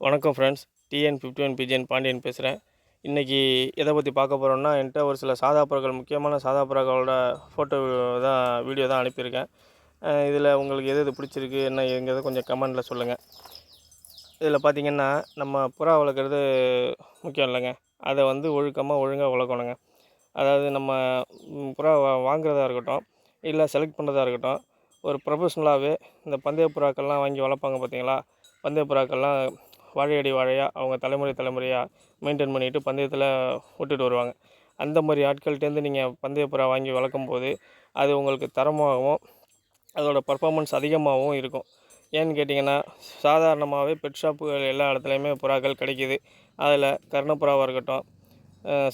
வணக்கம் friends TN fifty one PGN Pandian பேசுகிறேன் இன்றைக்கி எதை பற்றி பார்க்க போகிறோம்னா என்கிட்ட ஒரு சில சாதா முக்கியமான சாதா புறாக்களோட ஃபோட்டோ தான் வீடியோ தான் அனுப்பியிருக்கேன். இதில் உங்களுக்கு எது எது பிடிச்சிருக்கு என்ன எங்கிறத கொஞ்சம் கமெண்டில் சொல்லுங்கள் இதில் பார்த்தீங்கன்னா நம்ம புறா வளர்க்குறது முக்கியம் இல்லைங்க. அதை வந்து ஒழுக்கமாக ஒழுங்காக வளர்க்கணுங்க. அதாவது நம்ம புறா வா- வாங்குறதா இருக்கட்டும் இல்லை செலக்ட் பண்ணுறதா இருக்கட்டும் ஒரு ப்ரொஃபஷ்னலாகவே இந்த பந்தய புறாக்கள்லாம் வாங்கி வளர்ப்பாங்க பார்த்தீங்களா பந்தய புறாக்கள்லாம் வாழையடி வாழையாக அவங்க தலைமுறை தலைமுறையாக மெயின்டைன் பண்ணிட்டு பந்தயத்தில் விட்டுட்டு வருவாங்க. அந்த மாதிரி ஆட்கள்கிட்டேருந்து நீங்கள் பந்தய புறா வாங்கி வளர்க்கும் போது அது உங்களுக்கு தரமாகவும் அதோட பர்ஃபார்மன்ஸ் அதிகமாகவும் இருக்கும். ஏன்னு கேட்டிங்கன்னா சாதாரணமாகவே பெட் ஷாப்புகள் எல்லா இடத்துலையுமே புறாக்கள் கிடைக்கிது. அதில் கர்ணப்புறாவாக இருக்கட்டும்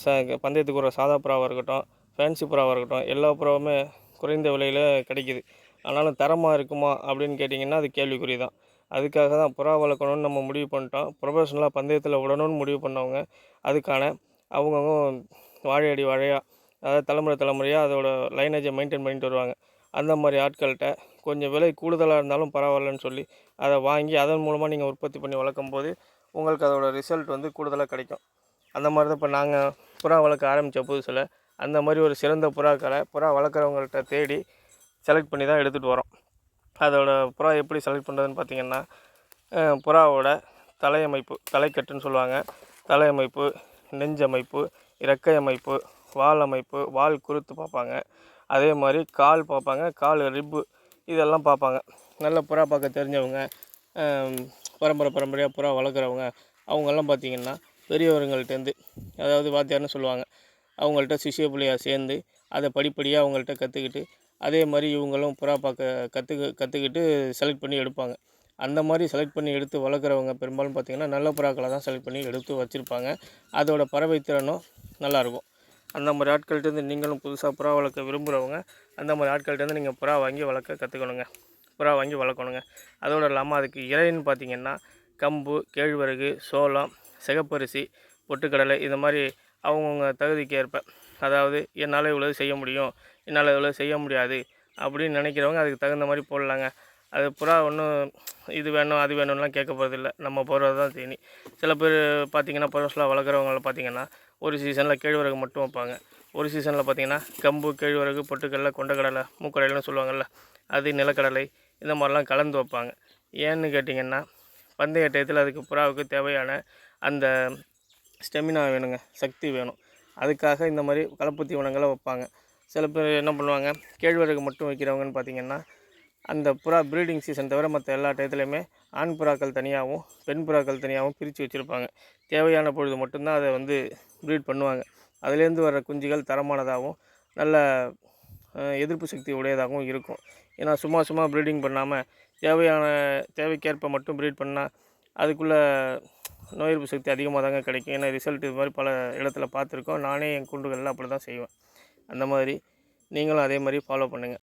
ச பந்தயத்துக்கு ஒரு சாதா புறாவாக இருக்கட்டும் ஃபேன்சி புறாவாக இருக்கட்டும் எல்லா புறாவுமே குறைந்த விலையில் கிடைக்கிது. ஆனாலும் தரமாக இருக்குமா அப்படின்னு கேட்டிங்கன்னா அது கேள்விக்குறி தான் அதுக்காக தான் புறா வளர்க்கணும்னு நம்ம முடிவு பண்ணிட்டோம். ப்ரொஃபஷனலாக பந்தயத்தில் விடணும்னு முடிவு பண்ணவங்க. அதுக்கான அவங்கவுங்க வாழையடி வாழையாக அதாவது தலைமுறை தலைமுறையாக அதோட லைனேஜை மெயின்டைன் பண்ணிட்டு வருவாங்க. அந்த மாதிரி ஆட்கள்கிட்ட கொஞ்சம் விலை கூடுதலாக இருந்தாலும் பரவாயில்லன்னு சொல்லி அதை வாங்கி அதன் மூலமாக நீங்கள் உற்பத்தி பண்ணி வளர்க்கும் போது உங்களுக்கு அதோட ரிசல்ட் வந்து கூடுதலாக கிடைக்கும். அந்த மாதிரி தான் இப்போ நாங்கள் புறா வளர்க்க ஆரம்பித்த புதுசில் அந்த மாதிரி ஒரு சிறந்த புறாக்களை புறா வளர்க்குறவங்கள்ட்ட தேடி செலக்ட் பண்ணி தான் எடுத்துகிட்டு வரோம். அதோட புறா எப்படி செலக்ட் பண்ணுறதுன்னு பார்த்தீங்கன்னா புறாவோட தலையமைப்பு தலைக்கட்டுன்னு சொல்லுவாங்க. தலையமைப்பு நெஞ்சமைப்பு இறக்கை அமைப்பு வால் அமைப்பு வால் குருத்து பார்ப்பாங்க. அதே மாதிரி கால் பார்ப்பாங்க கால் ரிப்பு இதெல்லாம் பார்ப்பாங்க. நல்ல புறா பார்க்க தெரிஞ்சவங்க பரம்பரை பரம்பரையாக புறா வளர்க்குறவங்க அவங்கெல்லாம் பார்த்திங்கன்னா பெரியவர்கள்ட்டேருந்து அதாவது வாத்தியார்னு சொல்லுவாங்க அவங்கள்ட்ட சிஷிய பிள்ளையாக சேர்ந்து அதை படிப்படியாக அவங்கள்ட்ட கற்றுக்கிட்டு அதே மாதிரி இவங்களும் புறா பார்க்க கற்றுக்க கற்றுக்கிட்டு செலக்ட் பண்ணி எடுப்பாங்க. அந்த மாதிரி செலக்ட் பண்ணி எடுத்து வளர்க்குறவங்க பெரும்பாலும் பார்த்திங்கன்னா நல்ல புறாக்களை தான் செலக்ட் பண்ணி எடுத்து வச்சுருப்பாங்க. அதோடய பறவை திறனும் நல்லாயிருக்கும் அந்த மாதிரி ஆட்கள்கிட்டருந்து நீங்களும் புதுசாக புறா வளர்க்க விரும்புகிறவங்க அந்த மாதிரி ஆட்கள்கிட்டருந்து நீங்கள் புறா வாங்கி வளர்க்க கற்றுக்கணுங்க புறா வாங்கி வளர்க்கணுங்க. அதோடு இல்லாமல் அதுக்கு இறைன்னு பார்த்தீங்கன்னா கம்பு கேழ்வரகு சோளம் சிகப்பரிசி பொட்டுக்கடலை இந்த மாதிரி அவங்கவுங்க தகுதிக்கு ஏற்ப அதாவது என்னால் இவ்வளோ செய்ய முடியும் என்னால் இவ்வளோ செய்ய முடியாது அப்படின்னு நினைக்கிறவங்க அதுக்கு தகுந்த மாதிரி போடலாங்க. அது புறா ஒன்றும் இது வேணும் அது வேணும்லாம் கேட்க போகிறதில்ல நம்ம போடுறது தான். தீனி சில பேர் பார்த்தீங்கன்னா ப்ரொஃபஷனலாக வளர்க்குறவங்கள பார்த்தீங்கன்னா ஒரு சீசனில் கேழ்வரகு மட்டும் வைப்பாங்க. ஒரு சீசனில் பார்த்தீங்கன்னா கம்பு கேழ்வரகு பொட்டுக்கடலை கொண்டக்கடலை மூக்கடலைன்னு சொல்லுவாங்கள்ல அது நிலக்கடலை இந்த மாதிரிலாம் கலந்து வைப்பாங்க. ஏன்னு கேட்டிங்கன்னா பந்தய டயத்தில் அதுக்கு புறாவுக்கு தேவையான அந்த ஸ்டெமினா வேணுங்க சக்தி வேணும். அதுக்காக இந்த மாதிரி கலப்பு தீவனங்களை வைப்பாங்க. சில பேர் என்ன பண்ணுவாங்க கேழ்வரகு மட்டும் வைக்கிறவங்கன்னு பார்த்தீங்கன்னா அந்த புறா ப்ரீடிங் சீசன் தவிர மற்ற எல்லா டயத்துலையுமே ஆண் புறாக்கள் தனியாகவும் பெண் புறாக்கள் தனியாகவும் பிரித்து வச்சுருப்பாங்க. தேவையான பொழுது மட்டும்தான் அதை வந்து ப்ரீட் பண்ணுவாங்க. அதுலேருந்து வர்ற குஞ்சுகள் தரமானதாகவும் நல்ல எதிர்ப்பு சக்தி உடையதாகவும் இருக்கும். ஏன்னா சும்மா சும்மா ப்ரீடிங் பண்ணாமல் தேவையான தேவைக்கேற்ப மட்டும் ப்ரீட் பண்ணால் அதுக்குள்ளே நோய் எதிர்ப்பு சக்தி அதிகமாக தாங்க கிடைக்கும். ஏன்னா ரிசல்ட் இது மாதிரி பல இடத்துல பார்த்துருக்கோம். நானே என் குண்டுகளில் அப்படி தான் செய்வேன். அந்த மாதிரி நீங்களும் அதே மாதிரி ஃபாலோ பண்ணுங்கள்